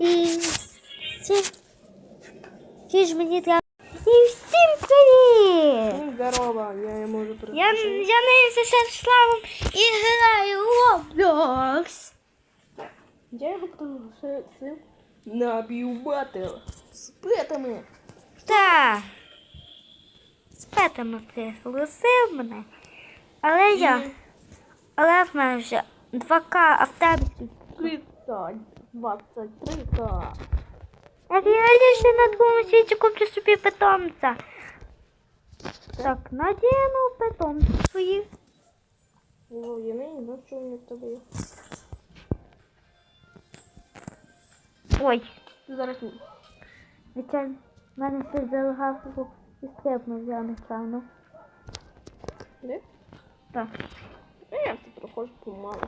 И всем, всі ж мені треба. І всім привіт! Здорово, я не можу пройти. Я, я наївся Славом і граю в Roblox. Я його проголосив на б'юбател з петами. Так. З петами приголосив мене. Але я. Але в мене вже 2К автомобіль. Питань. 23, так. Я ще на другому світі куплю собі питомця. Так, надіну питомці свої. Волов'яний, ну чому не тебе є? Ой, зараз ні. Звичайно, в мене хтось залагав і стрибнув я, напевно. Де? Так. Ну, я все проходжу помало.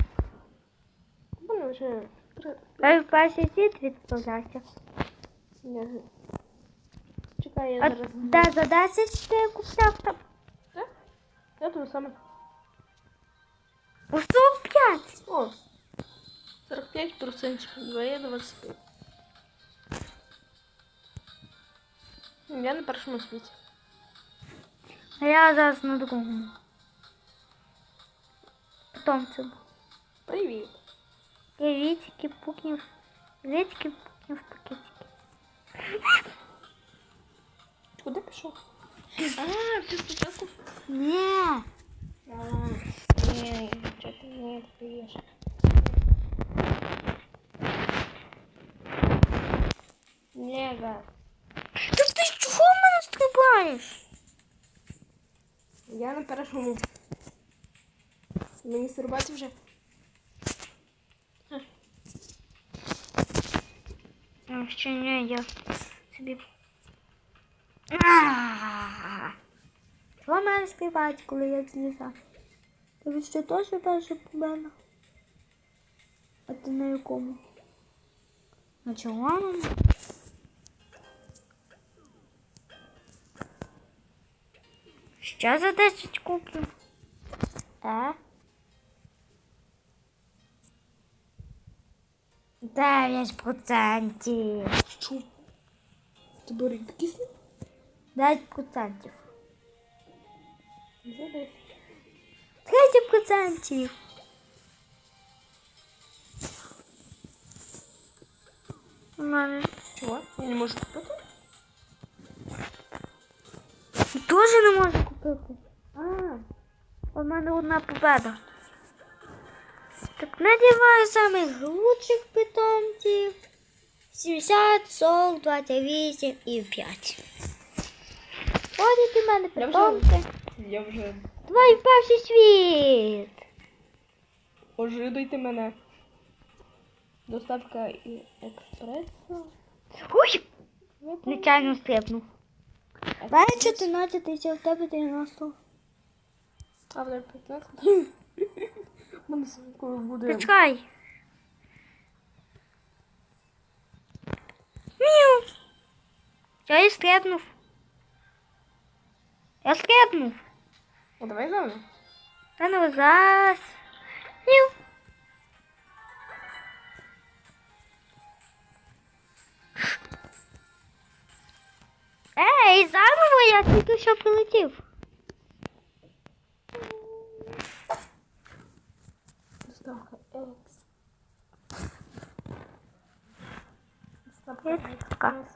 Вони вже три- Я в перший світ відправляйся. Я... Чекай, я А зараз... де за 10 ти купляв там? Де? Я тут саме. У 45. О! 45%. 2 25. Я на першому світі. А я зараз на другому. Питомцем. Привіт. Привітики, пукнів. Привітики, пукнів, пакетики. Куди пішов? А, ти спочатку. Ні. Ні, що ти не відповіш? Лего. Та ти чого в мене стрибаєш? Я на першому. Мені стрибати вже. Ні, я. А! Чого мене стрибають, коли я злізаю? Тобі що теж перше по? А ти на якому? На червоному? Що за 10 куплю? Е? Дев'ять процентів. Що? Тебе рідкісний? Дев'ять процентів. Задай. Тридцять процентів. У мене Чого? Я не можу купити? теж не можу купити. А, у мене одна победа. Так надіваю самих лучших питомців. 70, 40, 28 і 5. Ходять у мене питомці. Я вже Твій перший світ. ожидуйте мене. Доставка і експресо. Ой! Нечайно стрибнув. У мене 14 тисяч, в тебе 90. А 15. У мене коли буде. Почекай. Міу. Я і стрибнув. Я стрибнув. О, давай заново. Та ну зараз. Міу. Ей, заново я тільки що прилетів. Доставка екс. Доставка Екска. експрес.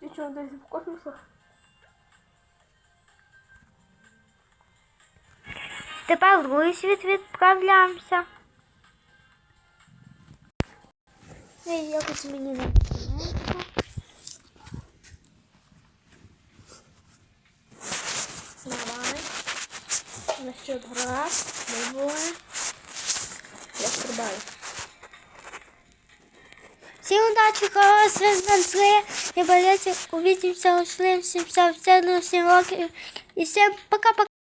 Ти що, десь в космосах? Тепер в другий світ відправляємося. Ей, якось мені не подобається. На счет раз, двое. Я стрибаю. Всем удачи, хорошего знатока. Не болейте. Увидимся, услышимся в следующем уроке. И всем пока-пока.